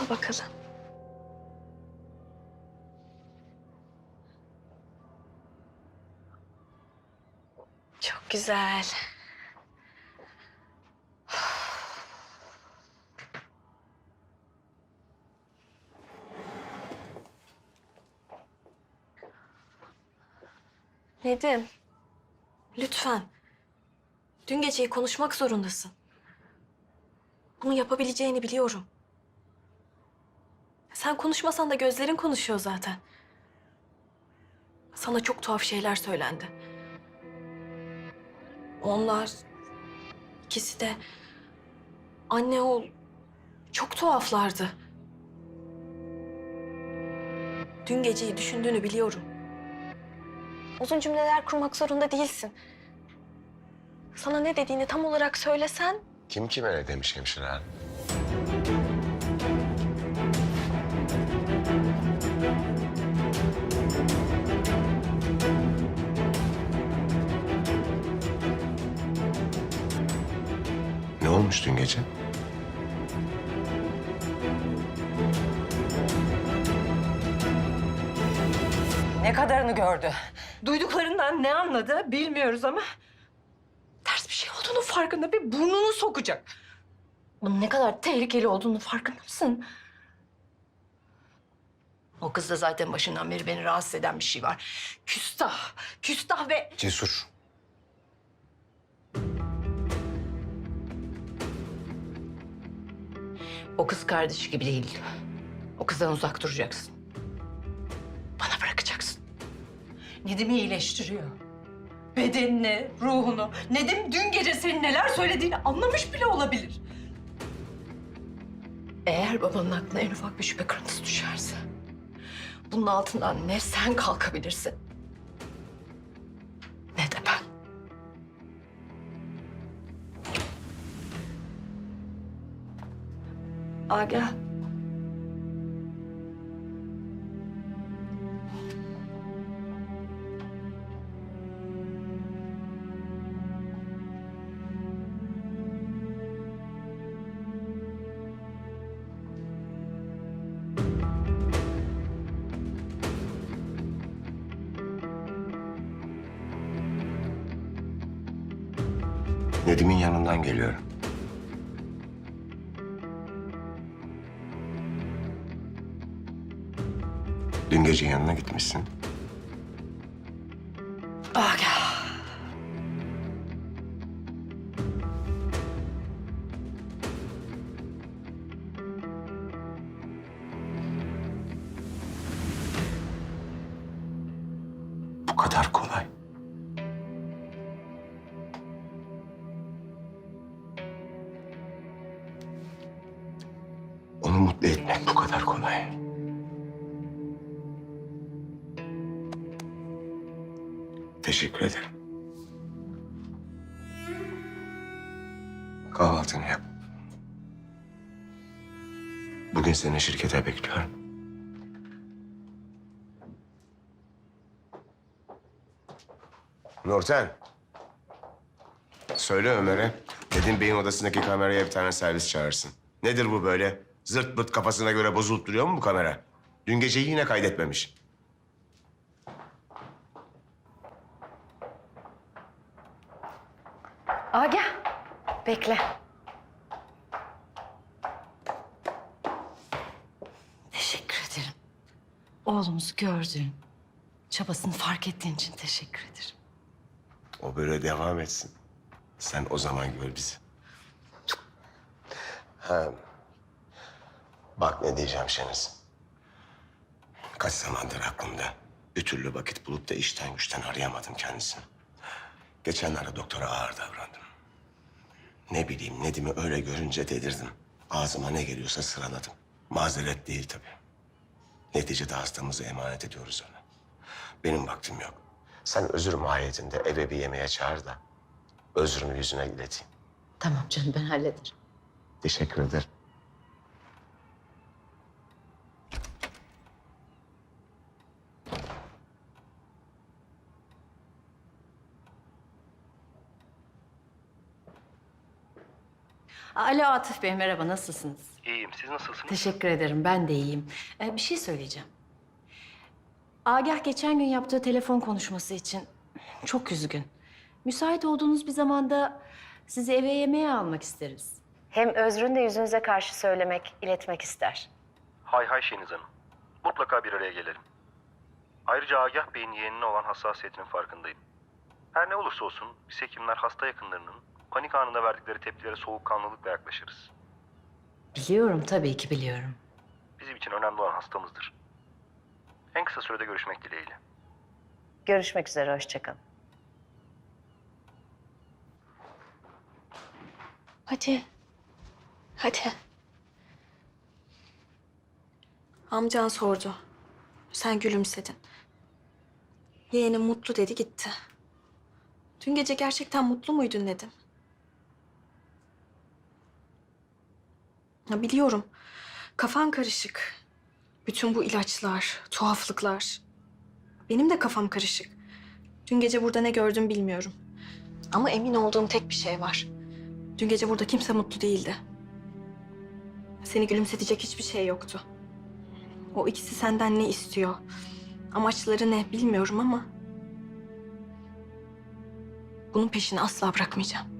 Al bakalım. Çok güzel. Nedim, lütfen. Dün geceyi konuşmak zorundasın. Bunu yapabileceğini biliyorum. Sen konuşmasan da gözlerin konuşuyor zaten. Sana çok tuhaf şeyler söylendi. Onlar ikisi de anne oğul çok tuhaflardı. Dün geceyi düşündüğünü biliyorum. Uzun cümleler kurmak zorunda değilsin. Sana ne dediğini tam olarak söylesen Kim kime ne demiş hemşire hanım? Olmuş dün gece? Ne kadarını gördü? Duyduklarından ne anladı bilmiyoruz ama... ...ters bir şey olduğunu farkında bir burnunu sokacak. Bunun ne kadar tehlikeli olduğunu farkında mısın? O kızda zaten başından beri beni rahatsız eden bir şey var. Küstah, küstah ve... Cesur. O kız kardeşi gibi değil. O kızdan uzak duracaksın. Bana bırakacaksın. Nedim'i iyileştiriyor. Bedenini, ruhunu. Nedim dün gece senin neler söylediğini anlamış bile olabilir. Eğer babanın aklına en ufak bir şüphe kırıntısı düşerse... ...bunun altından ne sen kalkabilirsin... Agah. Nedim'in yanından geliyorum. Dün gece yanına gitmişsin. Agah. Bu kadar kolay. Onu mutlu etmek bu kadar kolay. Teşekkür ederim. Kahvaltını yap. Bugün seni şirkete bekliyorum. Nurten. Söyle Ömer'e. Dedim beyin odasındaki kameraya bir tane servis çağırsın. Nedir bu böyle? Zırt pırt kafasına göre bozulup duruyor mu bu kamera? Dün geceyi yine kaydetmemiş. Agah, bekle. Teşekkür ederim. Oğlumuzu gördüğün, çabasını fark ettiğin için teşekkür ederim. O böyle devam etsin. Sen o zaman gör bizi. Ha. Bak ne diyeceğim Şeniz. Kaç zamandır aklımda. Bir türlü vakit bulup da işten güçten arayamadım kendisini. Geçenlerde doktora ağır davrandım. Ne bileyim Nedim'i öyle görünce dedirdim. Ağzıma ne geliyorsa sıraladım. Mazeret değil tabii. Neticede hastamızı emanet ediyoruz ona. Benim vaktim yok. Sen özür mahiyetinde eve bir yemeğe çağır da özrümü yüzüne ileteyim. Tamam canım ben hallederim. Teşekkür ederim. Alo Atıf Bey merhaba nasılsınız? İyiyim iyiyim. Siz nasılsınız? Teşekkür ederim. Ben de iyiyim. Ee, bir şey söyleyeceğim. Agah geçen gün yaptığı telefon konuşması için çok üzgün. Müsait olduğunuz bir zamanda sizi eve yemeğe almak isteriz. Hem özrünü de yüzünüze karşı söylemek, iletmek ister. Hay hay Şeniz Hanım. Mutlaka bir araya gelelim. Ayrıca Agah Bey'in yeğenine olan hassasiyetinin farkındayım. Her ne olursa olsun biz hekimler hasta yakınlarının panik anında verdikleri tepkilere soğukkanlılıkla yaklaşırız. Biliyorum tabii ki biliyorum. Bizim için önemli olan hastamızdır. En kısa sürede görüşmek dileğiyle. Görüşmek üzere, hoşçakalın. Hadi. Hadi. Amcan sordu. Sen gülümsedin. Yeğenim mutlu dedi gitti. Dün gece gerçekten mutlu muydun Nedim? Ya biliyorum. Kafan karışık. Bütün bu ilaçlar, tuhaflıklar. Benim de kafam karışık. Dün gece burada ne gördüm bilmiyorum. Ama emin olduğum tek bir şey var. Dün gece burada kimse mutlu değildi. Seni gülümsetecek hiçbir şey yoktu. O ikisi senden ne istiyor? Amaçları ne bilmiyorum ama... Bunun peşini asla bırakmayacağım.